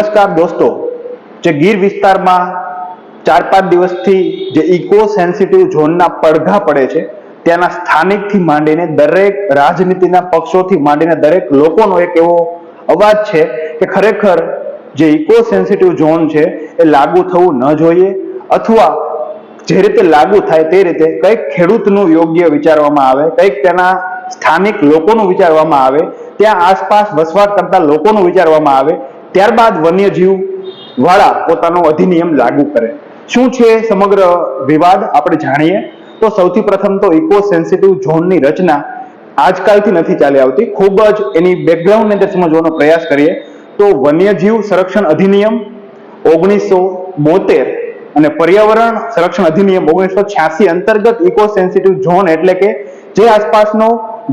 નમસ્કાર દોસ્તો. જે ગીર વિસ્તારમાં ચાર પાંચ દિવસથી જે ઇકો સેન્સિટિવ ઝોનના પડઘા પડે છે, ત્યાંના સ્થાનિકથી માંડીને દરેક રાજનીતિના પક્ષોથી માંડીને દરેક લોકોનો એક એવો અવાજ છે કે ખરેખર જે ઇકો સેન્સિટિવ ઝોન છે, એ લાગુ થવું ન જોઈએ અથવા જે રીતે લાગુ થાય તે રીતે કંઈક ખેડૂતનું યોગ્ય વિચારવામાં આવે, કંઈક તેના સ્થાનિક લોકોનું વિચારવામાં આવે, ત્યાં આસપાસ વસવાટ કરતા લોકોનું વિચારવામાં આવે ત્યારબાદ વન્યજીવ વાળા પોતાનો અધિનિયમ લાગુ કરે. શું છે સમગ્ર વિવાદ? આપણે જાણીએ. તો સૌથી પ્રથમ તો ઇકો સેન્સિટિવ ઝોનની રચના આજકાલથી નથી ચાલી આવતી. ખૂબ જ એની બેકગ્રાઉન્ડને અંદર સમજવાનો પ્રયાસ કરીએ. તો વન્યજીવ સંરક્ષણ અધિનિયમ ઓગણીસો બોતેર અને પર્યાવરણ સંરક્ષણ અધિનિયમ ઓગણીસો છ્યાસી અંતર્ગત ઇકો સેન્સિટિવ ઝોન એટલે કે જે આસપાસનો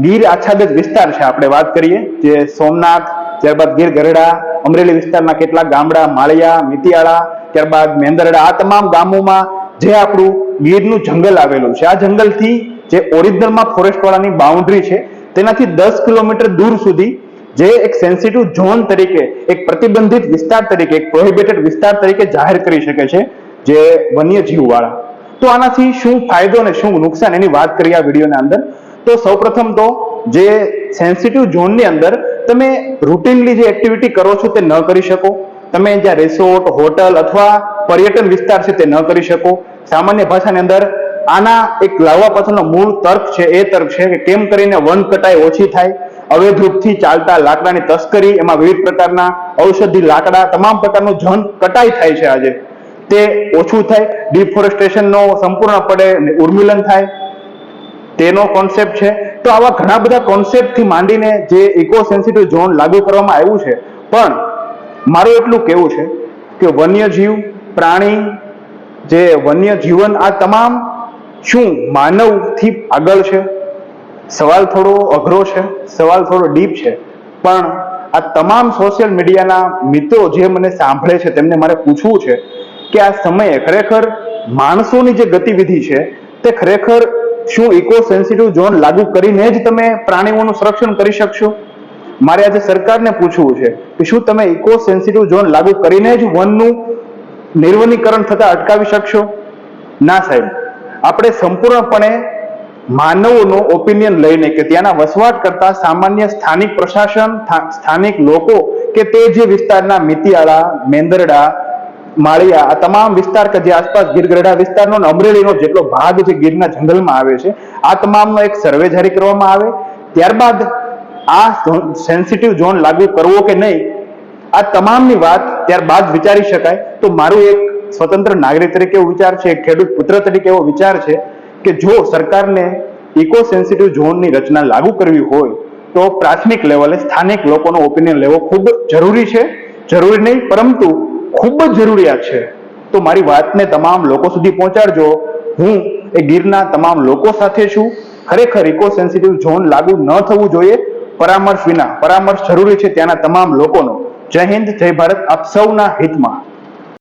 ગીર આચ્છાદિત વિસ્તાર છે. આપણે વાત કરીએ જે સોમનાથ, ત્યારબાદ ગીર ગઢડા અમરેલી વિસ્તારના કેટલાક ગામડા, માળિયા, મિતિયાળા, ત્યારબાદ મેંદરડા આ તમામ ગામોમાં જે આપણું ગીરનું જંગલ આવેલું છે. આ જંગલથી જે ઓરિજિનલમાં ફોરેસ્ટ વાળાની બાઉન્ડ્રી છે, તેનાથી દસ કિલોમીટર દૂર સુધી જે એક સેન્સિટિવ ઝોન તરીકે, એક પ્રતિબંધિત વિસ્તાર તરીકે, એક પ્રોહિબિટેડ વિસ્તાર તરીકે જાહેર કરી શકે છે જે વન્યજીવ વાળા તો આનાથી શું ફાયદો અને શું નુકસાન એની વાત કરીએ આ વિડીયોના અંદર. તો સૌપ્રથમ તો જે સેન્સિટિવ ઝોનની અંદર તમે રૂટીનલી જે એક્ટિવિટી કરો છો તે ન કરી શકો. તમે જ્યાં રિસોર્ટ હોટલ અથવા પર્યટન વિસ્તાર છે તે ન કરી શકો. સામાન્ય ભાષાની અંદર આના એક લાવવા પાછળનો મૂળ તર્ક છે, એ તર્ક છે કે કેમ કરીને વન કટાઈ ઓછી થાય. અવૈધ ચાલતા લાકડાની તસ્કરી, એમાં વિવિધ પ્રકારના ઔષધિ લાકડા, તમામ પ્રકારનું જન કટાઈ થાય છે આજે. તે ઓછું થાય, ડિફોરેસ્ટેશનનો સંપૂર્ણપણે ઉર્મિલન થાય. તેનો કોન્સેપ્ટ છે તો આવા ઘણા બધા કોન્સેપ્ટથી માંડીને જે ઇકો સેન્સિટિવ ઝોન લાગુ કરવામાં આવ્યું છે. પણ મારું એટલું કહેવું છે કે વન્યજીવ, પ્રાણી, જે વન્ય જીવન આ તમામ શું માનવથી આગળ છે? સવાલ થોડો અઘરો છે, સવાલ થોડો ડીપ છે. પણ આ તમામ સોશિયલ મીડિયાના મિત્રો જે મને સાંભળે છે, તેમને મારે પૂછવું છે કે આ સમયે ખરેખર માણસોની જે ગતિવિધિ છે, તે ખરેખર શું ઇકો સેન્સિટિવ ઝોન લાગુ કરીને જ તમે પ્રાણીઓનું સંરક્ષણ કરી શકશો? મારે આજે સરકારને પૂછવું છે કે શું તમે ઇકો સેન્સિટિવ ઝોન લાગુ કરીને જ વનનું નિર્વનીકરણ થતા અટકાવી શકશો? ના, સાહેબ. આપણે સંપૂર્ણપણે માનવોનો ઓપિનિયન લઈને કે ત્યાંના વસવાટ કરતા સામાન્ય સ્થાનિક પ્રશાસન સ્થાનિક લોકો કે તે જે વિસ્તારના મિતિયાળા, મેંદરડા માળિયા, આ તમામ વિસ્તાર કે જે આસપાસ ગીરગઢડા વિસ્તારનો અમરેલીનો જેટલો ભાગ છે ગીરના જંગલમાં આવે છે, આ તમામનો એક સર્વે જારી કરવામાં આવે. ત્યારબાદ આ સેન્સિટિવ ઝોન લાગુ કરવો કે નહીં, આ તમામની વાત ત્યારબાદ વિચારી શકાય. તો મારું એક સ્વતંત્ર નાગરિક તરીકે એવો વિચાર છે, એક ખેડૂત પુત્ર તરીકે એવો વિચાર છે કે જો સરકારને ઇકો સેન્સિટિવ ઝોનની રચના લાગુ કરવી હોય, તો પ્રાથમિક લેવલે સ્થાનિક લોકોનો ઓપિનિયન લેવો ખૂબ જરૂરી છે. જરૂરી નહીં, પરંતુ ખૂબ જ જરૂરિયાત છે. તો મારી વાતને તમામ લોકો સુધી પહોંચાડજો. હું એ ગીરના તમામ લોકો સાથે છું. ખરેખર ઇકો સેન્સિટિવ ઝોન લાગુ ન થવું જોઈએ. પરામર્શ વિના. પરામર્શ જરૂરી છે ત્યાંના તમામ લોકોનો. જય હિન્દ, જય ભારત. આપ સૌના હિતમાં.